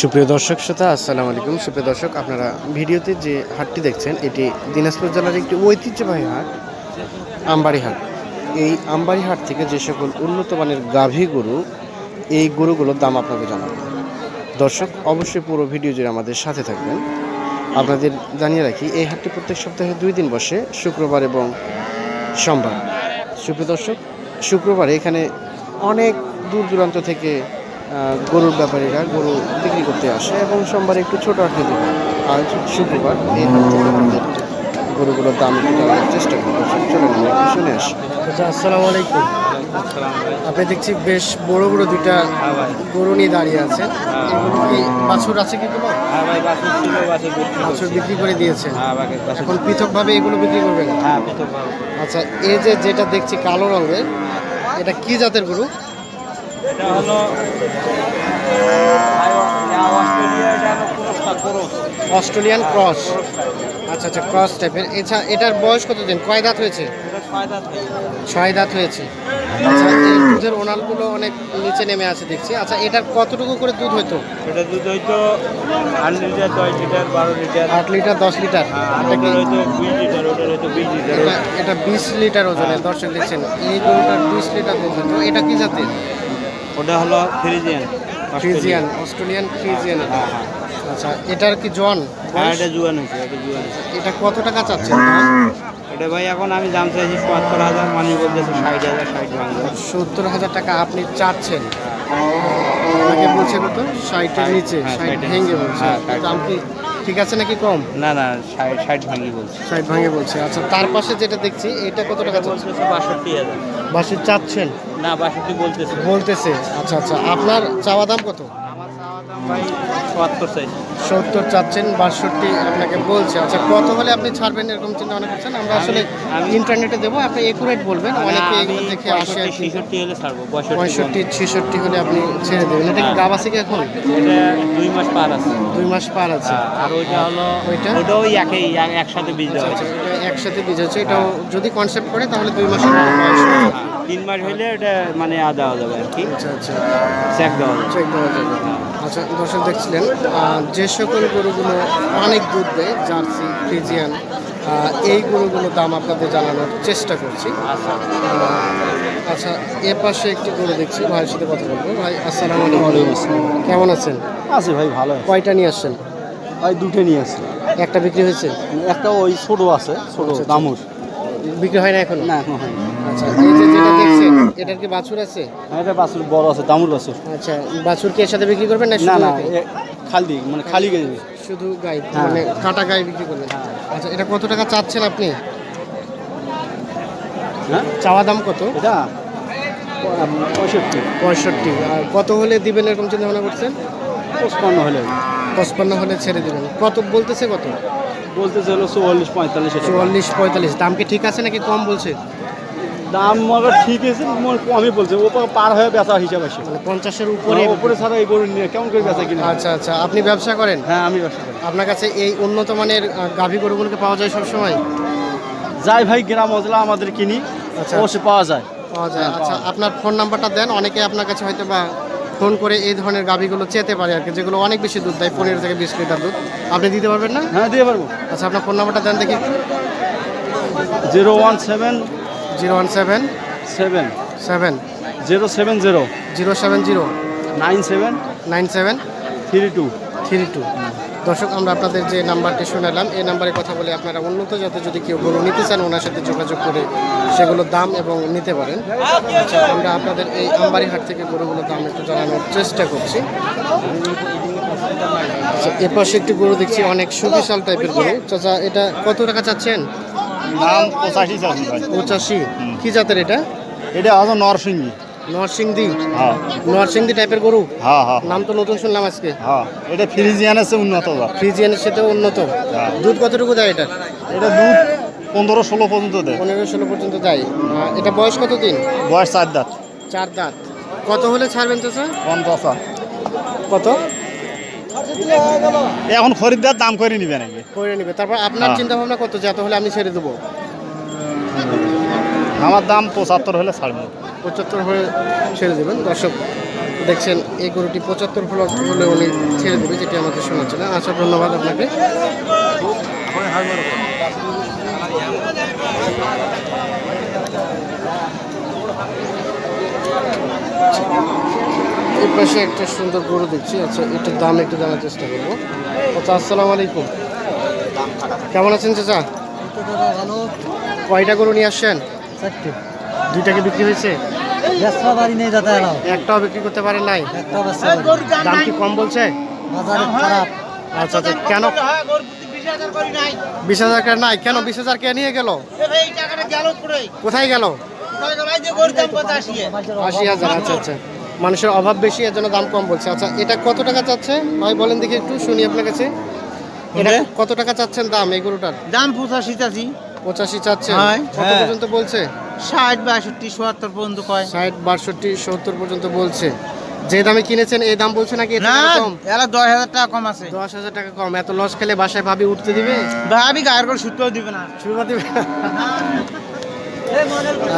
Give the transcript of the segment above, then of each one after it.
সুপ্রিয় দর্শক শ্রোতা, আসসালামু আলাইকুম। সুপ্রিয় দর্শক, আপনারা ভিডিওতে যে হাটটি দেখছেন, এটি দিনাজপুর জেলার একটি ঐতিহ্যবাহী হাট আমবাড়ি হাট এই আমবাড়ি হাট থেকে যে সকল উন্নত মানের গাভী গরু, এই গরুগুলোর দাম আপনাকে জানাব। দর্শক, অবশ্যই পুরো ভিডিও জুড়ে আমাদের সাথে থাকবেন। আপনাদের জানিয়ে রাখি, এই হাটটি প্রত্যেক সপ্তাহে দুই দিন বসে, শুক্রবার এবং সোমবার। সুপ্রিয় দর্শক, শুক্রবারে এখানে অনেক দূর দূরান্ত থেকে গরুর ব্যাপারীরা গরু বিক্রি করতে আসে এবং সোমবার একটু ছোট আটকে দেবে আজ শুক্রবার এই গরুগুলোর দাম জানার চেষ্টা করব। চলুন আমরা একটু শুনে আসি। আচ্ছা আসসালামু আলাইকুম। আপনি দেখছি বেশ বড় বড় দুইটা গরু নিয়ে দাঁড়িয়ে আছে এগুলো কি বাছুর আছে কি কোনো? হ্যাঁ বাছুর বিক্রি করে দিয়েছেন। হ্যাঁ এখন পৃথকভাবে এগুলো বিক্রি করবেন? হ্যাঁ আচ্ছা এই যে যেটা দেখছি কালো রঙের এটা কি জাতের গরু? এটা হলো অস্ট্রেলিয়া এটা হলো পুরস্কার ক্রস অস্ট্রেলিয়ান ক্রস। আচ্ছা আচ্ছা ক্রস টাইপের এছাড়া এটার বয়স কতদিন কয় দাঁত হয়েছে? ছয় দাঁত হয়েছে। আচ্ছা এই দুধের ওনালগুলো অনেক নিচে নেমে আছে দেখছি। আচ্ছা এটার কতটুকু করে দুধ হতো এটা দুধ হইতো আট লিটার দশ লিটার বারো লিটার। আট লিটার দশ লিটার? হ্যাঁ, এটা হইতো বিশ লিটার হইতো ওজনের দর্শক দেখছেন। এই গরুটার বিশ লিটার দুধ হতো এটা কি জাতের? ওটা হলো ফ্রিজিয়ান ফ্রিজিয়ান অস্ট্রেলিয়ান। ফ্রিজিয়ান। হ্যাঁ হ্যাঁ। আচ্ছা এটার কি জন হ্যাঁ এটা জুয়ান হয়েছে এটা জুয়ান এটা কত টাকা চাচ্ছেন এটা ভাই এখন আমি দাম চাইছি সত্তর হাজার মানুষ বলতেছে ষাট হাজার ষাট সত্তর হাজার টাকা আপনি চাচ্ছেন? আপনাকে বলছে কত? ষাটের নিচে হ্যাঁ, ষাট ভেঙে বলছে। হ্যাঁ। দাম কি ঠিক আছে নাকি কম? না না ষাট ষাট ভাঙি বলছে। ষাট ভাঙে বলছে। আচ্ছা তার পাশে যেটা দেখছি এটা কত টাকা বলতেছে বাষট্টি হাজার। বাসে চাচ্ছেন? না বাষট্টি বলতেছে। বলতেছে। আচ্ছা আচ্ছা। আপনার চাওয়া দাম কত আমার চাওয়া দাম ভাই সত্তর চাচ্ছেন বাষট্টি আপনাকে বলছে। আচ্ছা কত হলে আপনি ছাড়বেন এরকম চিন্তা ভাবনা করছেন? আমরা আসলে ইন্টারনেটে দেবো আপনি একুরেট বলবেন। অনেকে এগুলো দেখে আসে হলে পঁয়ষট্টি ছেষট্টি হলে আপনি ছেড়ে দেবেন। এটা কি হ্যাঁ। গাব আছে কি এখন দুই মাস পার আছে। দুই মাস পার আছে। হ্যাঁ, আর ওইটা হলো ওইটা? ওটাও একই একসাথে বীজ দেওয়া আচ্ছা, একসাথে বীজ হচ্ছে এটাও যদি কনসেপ্ট করে তাহলে দুই হয়ে। হ্যাঁ, তিন মাস হইলে এটা মানে আ দেওয়া যাবে আর কি। আচ্ছা আচ্ছা। চেক দেওয়া চেক দেওয়া যাবে। আচ্ছা দর্শক দেখছিলেন যে সকল গরুগুলো অনেক দুধ দেয় জার্সি ফ্রিজিয়ান এই গরুগুলোর দাম আপনাদের জানানোর চেষ্টা করছি। আচ্ছা আচ্ছা এ পাশে একটি গরু দেখছি ভাইয়ের সাথে কথা বলব। ভাই আসসালামু আলাইকুম। কেমন আছেন? আছে ভাই ভালো কয়টা নিয়ে আসছেন? ভাই দুটো নিয়ে আসছে। একটা বিক্রি হয়েছে? একটা ওই ছোট আছে ছোট আচ্ছা, আচ্ছা। দামুর। বিক্রি হয় না এখন? না এখন হয় আচ্ছা এই যে এটার কি বাছুর আছে? হ্যাঁ, এটা বাছুর বড় আছে দামুর বাছুর। আচ্ছা বাছুর কি এর সাথে বিক্রি করবেন না না না খালি মানে খালি গেছে শুধু গাই হ্যাঁ। মানে কাটা গাই বিক্রি করবেন? আচ্ছা এটা কত টাকা চাচ্ছেন আপনি? হ্যাঁ? চাওয়া দাম কত? এটা পঁয়ষট্টি। পঁয়ষট্টি। আর কত হলে দিবেন এরকম চিন্তা ভাবনা করছেন? পঁচপান্ন হলে। পঁচপান্ন হলে ছেড়ে দিবেন। কত বলতেছে কত? বলতেছে হলো চুয়াল্লিশ পঁয়তাল্লিশ চুয়াল্লিশ পঁয়তাল্লিশ। দাম কি ঠিক আছে নাকি কম বলছে? দাম মনে ঠিক আছে কমই বলছে। ও পার হয়ে বেচা হিসাব আসে মানে পঞ্চাশের উপরে উপরে উপরে ছাড়া এই গরু নিয়ে কেমন করে বেচা কিনা? আচ্ছা আচ্ছা। আপনি ব্যবসা করেন? হ্যাঁ আমি ব্যবসা করি। আপনার কাছে এই উন্নত মানের গাভী গরুগুলোকে পাওয়া যায় সবসময়? যাই ভাই গ্রাম অঞ্চলে আমাদের কিনি আচ্ছা। অবশ্যই পাওয়া যায়। পাওয়া যায়। হ্যাঁ, আচ্ছা আপনার ফোন নাম্বারটা দেন অনেকে আপনার কাছে হয়তো বা ফোন করে এই ধরনের গাভীগুলো চেতে পারে আর কি যেগুলো অনেক বেশি দুধ দেয় পনেরো থেকে বিশ লিটার দুধ। আপনি দিতে পারবেন না? হ্যাঁ দিয়ে পারব। আচ্ছা আপনার ফোন নাম্বারটা দেন দেখি। Zero one seven zero one seven seven. Seven. Zero seven zero. Zero seven zero. Nine seven. Nine seven. Three two. Three two. দর্শক আমরা আপনাদের যে নাম্বারটি শোনালাম এই নাম্বারে কথা বলে আপনারা উন্নত যাতে যদি কেউ গরু নিতে চান ওনার সাথে যোগাযোগ করে সেগুলোর দাম এবং নিতে পারেন। আচ্ছা আমরা আপনাদের এই আমবাড়ি হাট থেকে গরুগুলোর দাম একটু জানানোর চেষ্টা করছি। আচ্ছা এ পাশে একটি গরু দেখছি অনেক সুবিশাল টাইপের গরু। চাচা এটা কত টাকা চাচ্ছেন? দাম পঁচাশি চাষি ভাই। পঁচাশি। কি জাতের এটা? এটা হচ্ছে নরসিংহী। নরসিংদি। হ্যাঁ। নরসিংদি টাইপের গরু? হ্যাঁ হ্যাঁ। নাম তো নতুন শুনলাম আজকে। হ্যাঁ। এটা ফ্রিজিয়ান আছে উন্নত ফ্রিজিয়ানের সাথে উন্নত। হ্যাঁ। দুধ কতটুকু দেয় এটা? এটা দুধ পনেরো ষোলো পর্যন্ত দেয়। পনেরো ষোলো পর্যন্ত দেয়। আহ, এটা বয়স কত দিন বয়স চার দাঁত। চার দাঁত। কত হলে ছাড়বেন চাচা পঞ্চাশা। কত? এখন খরিদ্দার দাম করে নিবে নাকি? করে নিবে। তারপর আপনার হ্যাঁ। চিন্তা ভাবনা কত? যে এত হলে আমি ছেড়ে দেবো। আমার দাম পঁচাত্তর হলে ছাড়বো। পঁচাত্তর হয়ে ছেড়ে দেবেন। দর্শক দেখছেন এই গরুটি পঁচাত্তর প্লট হলে উনি ছেড়ে দেবে যেটি আমাদের শোনাচ্ছিল আচ্ছা ধন্যবাদ আপনাকে। এই পাশে একটা সুন্দর গরু দেখছি। আচ্ছা এটার দাম একটু জানার চেষ্টা করব। আচ্ছা আসসালামু আলাইকুম। কেমন আছেন চাচা? কয়টা গরু নিয়ে আসছেন? দুইটাকে বিক্রি হয়েছে? একটাও বিক্রি করতে পারেন নাই? দাম কি কম বলছে? আচ্ছা আচ্ছা কেন? বিশ হাজার নাই। কেন বিশ হাজার কে নিয়ে গেল? কোথায় গেল? আশি হাজার আচ্ছা আচ্ছা। মানুষের অভাব বেশি এর জন্য দাম কম বলছে। আচ্ছা এটা কত টাকা চাচ্ছে? ভাই বলেন দেখি একটু শুনি আপনার কাছে। এটা? কত টাকা চাচ্ছেন দাম এই গরুটার? দাম পঁচাশি চাচি পঁচাশি চাচ্ছেন হ্যাঁ। কত। পর্যন্ত বলছে? ষাট বাষট্টি চুয়াত্তর পর্যন্ত কয়। ষাট বাষট্টি সত্তর পর্যন্ত বলছে। যে দামে কিনেছেন এই দাম বলছে নাকি কম? এলা দশ হাজার টাকা কম আছে। দশ হাজার টাকা কম। এত লস খেলে বাসায় ভাবি উঠতে দিবে? ভাবি গায়ের করে সুতোও দিবে না। শুরু দিবে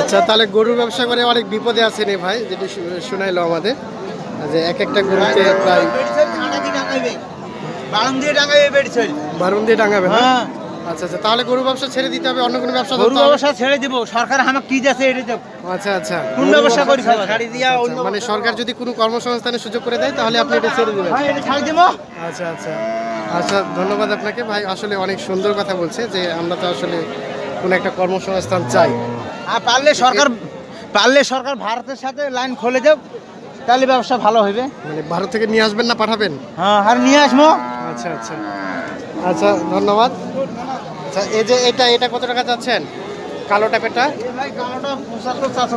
আচ্ছা তাহলে গরুর ব্যবসা করে অনেক বিপদে আছেন এই ভাই যেটি শোনাইলো আমাদের। যে এক একটা গরুতে প্রায় বারণ দিয়ে বারুন টাঙাবে হ্যাঁ। আচ্ছা আচ্ছা তাহলে গরু ব্যবসা ছেড়ে দিতে হবে অন্য কোনো ব্যবসা গরু ব্যবসা ছেড়ে দিব সরকার কি যাচ্ছে এটা দেব আচ্ছা আচ্ছা। কোন ব্যবসা করি ছাড়ি দিয়া আচ্ছা, মানে সরকার যদি কোনো কর্মসংস্থানের সুযোগ করে দেয় তাহলে আপনি এটা ছেড়ে দেবেন। হ্যাঁ এটা ছাড়ি দিব। আচ্ছা আচ্ছা। আচ্ছা ধন্যবাদ আপনাকে। ভাই আসলে অনেক সুন্দর কথা বলছে যে আমরা তো আসলে কোনো একটা কর্মসংস্থান চাই। আর পারলে সরকার পারলে সরকার ভারতের সাথে লাইন খুলে দেব তাহলে ব্যবসা ভালো হবে। মানে ভারত থেকে নিয়ে আসবেন না পাঠাবেন? হ্যাঁ আর নিয়ে আসব। আচ্ছা আচ্ছা। আচ্ছা ধন্যবাদ। আচ্ছা এই যে এটা এটা কত টাকা চাচ্ছেন? কালো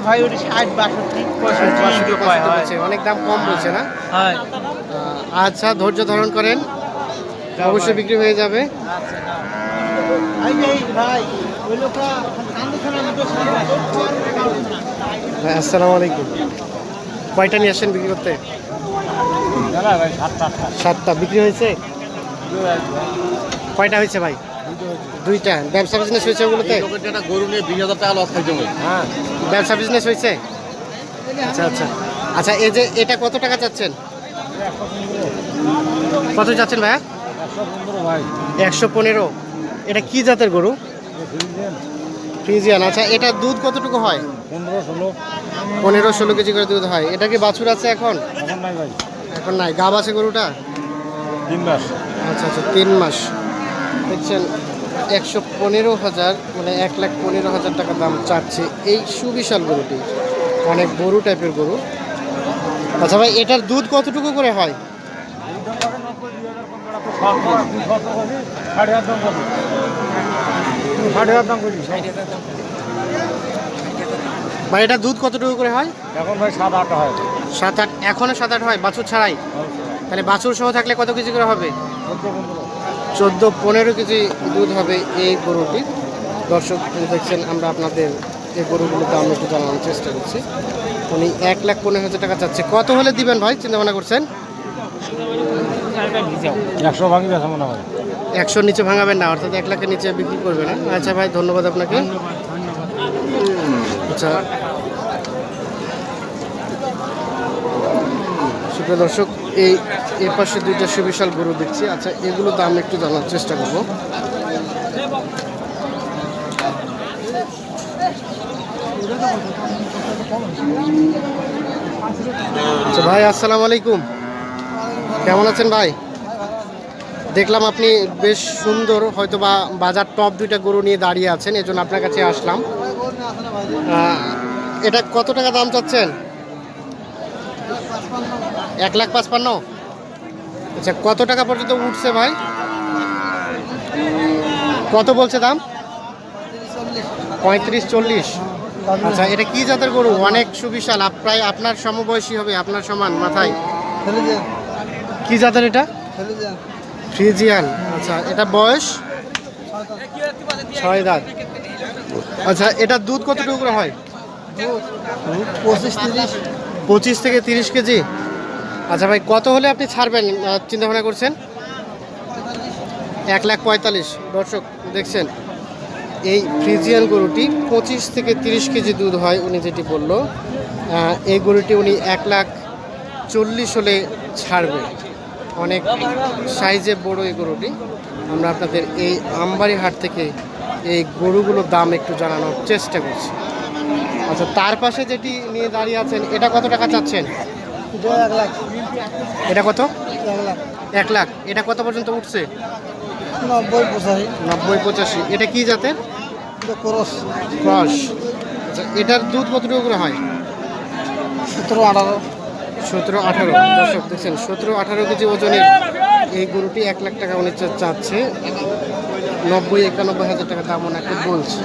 হয়। অনেক দাম কম বলছে না? হয়। আচ্ছা ধৈর্য ধারণ করেন। অবশ্যই বিক্রি হয়ে যাবে। এই ভাই। ভাই, আসসালামু আলাইকুম। কয়টা নিয়ে আসেন বিক্রি করতে? সাতটা। বিক্রি হয়েছে? কয়টা হয়েছে ভাই? দুইটা। ব্যবসা বিজনেস হয়েছে ওগুলোতে? গরু নিয়ে বিশ হাজার টাকা লস হবে হ্যাঁ। ব্যবসা বিজনেস হয়েছে? আচ্ছা আচ্ছা। আচ্ছা এই যে এটা কত টাকা চাচ্ছেন? কত চাচ্ছেন ভাইয়া? ভাই একশো পনেরো। এটা কি জাতের গরু? ফ্রিজিয়ান আচ্ছা এটা দুধ কতটুকু হয় পনেরো ষোলো পনেরো ষোলো কেজি করে দুধ হয় এটা কি বাছুর আছে এখন এখন নাই গাব আছে গরুটা তিন মাস আচ্ছা আচ্ছা তিন মাস দেখছেন একশো পনেরো হাজার মানে এক লাখ পনেরো হাজার টাকা দাম চাচ্ছে এই সুবিশাল গরুটি অনেক গরু টাইপের গরু আচ্ছা ভাই এটার দুধ কতটুকু করে হয় ষাট হাজার দাম করি ভাই এটা দুধ কতটুকু করে হয়? এখন ভাই সাত আট হয়। সাত আট এখনও সাত আট হয়? বাছুর ছাড়াই? তাহলে বাছুর সহ থাকলে কত কেজি করে হবে? চোদ্দ পনেরো কেজি দুধ হবে এই গরুটির। দর্শক দেখছেন আমরা আপনাদের এই গরুগুলোর দাম একটু জানানোর চেষ্টা করছি। উনি এক লাখ পনেরো হাজার টাকা চাচ্ছে। কত হলে দিবেন ভাই? চিন্তা ভাবনা করছেন? একশো ভাঙি মনে হয়। একশোর নিচে ভাঙাবেন না, অর্থাৎ এক লাখের নিচে বিক্রি করবে না আচ্ছা ভাই, ধন্যবাদ আপনাকে। আচ্ছা। সুপ্রিয় দর্শক, এই এর পাশে দুইটা সুবিশাল গরু দেখছি। আচ্ছা এগুলো দাম একটু জানার চেষ্টা করব। আচ্ছা ভাই, আসসালামু আলাইকুম। কেমন আছেন ভাই? দেখলাম আপনি বেশ সুন্দর হয়তো বা বাজার টপ দুইটা গরু নিয়ে দাঁড়িয়ে আছেন এজন্য আপনার কাছে আসলাম। এটা কত টাকা দাম চাচ্ছেন? এক লাখ পাঁচপান্ন? আচ্ছা কত টাকা পর্যন্ত উঠছে ভাই? কত বলছে দাম? পঁয়ত্রিশ চল্লিশ। আচ্ছা এটা কি জাতের গরু? অনেক সুবিশাল প্রায় আপনার সমবয়সী হবে আপনার সমান মাথায়। কি জাতের এটা? ফ্রিজিয়ান। আচ্ছা এটা বয়স? ছয় দাঁত। আচ্ছা এটা দুধ কতটুকু করে হয়? পঁচিশ তিরিশ পঁচিশ থেকে তিরিশ কেজি। আচ্ছা ভাই, কত হলে আপনি ছাড়বেন? চিন্তা ভাবনা করছেন? এক লাখ পঁয়তাল্লিশ। দর্শক, দেখছেন? এই ফ্রিজিয়ান গরুটি পঁচিশ থেকে তিরিশ কেজি দুধ হয়, উনি যেটি বলল। এই গরুটি উনি এক লাখ চল্লিশ হলে ছাড়বে। অনেক সাইজে বড় এই গরুটি। আমরা আপনাদের এই আমবাড়ি হাট থেকে এই গরুগুলোর দাম একটু জানানোর চেষ্টা করছি। আচ্ছা তার পাশে যেটি নিয়ে দাঁড়িয়ে আছেন এটা কত টাকা চাচ্ছেন? এক লাখ। এটা কত? এক লাখ। এক লাখ। এটা কত পর্যন্ত উঠছে? নব্বই পঁচাশি। নব্বই পঁচাশি। এটা কি জাতের? ক্রস। ক্রস। আচ্ছা এটার দুধ কতটুকু করে হয়? সতেরো আঠারো। সতেরো আঠারো। দর্শক দেখছেন, সতেরো আঠারো কেজি ওজনের এই গরুটি এক লাখ টাকা উনি চাচ্ছে। নব্বই, একানব্বই হাজার টাকা দাম ওনাকে বলছে।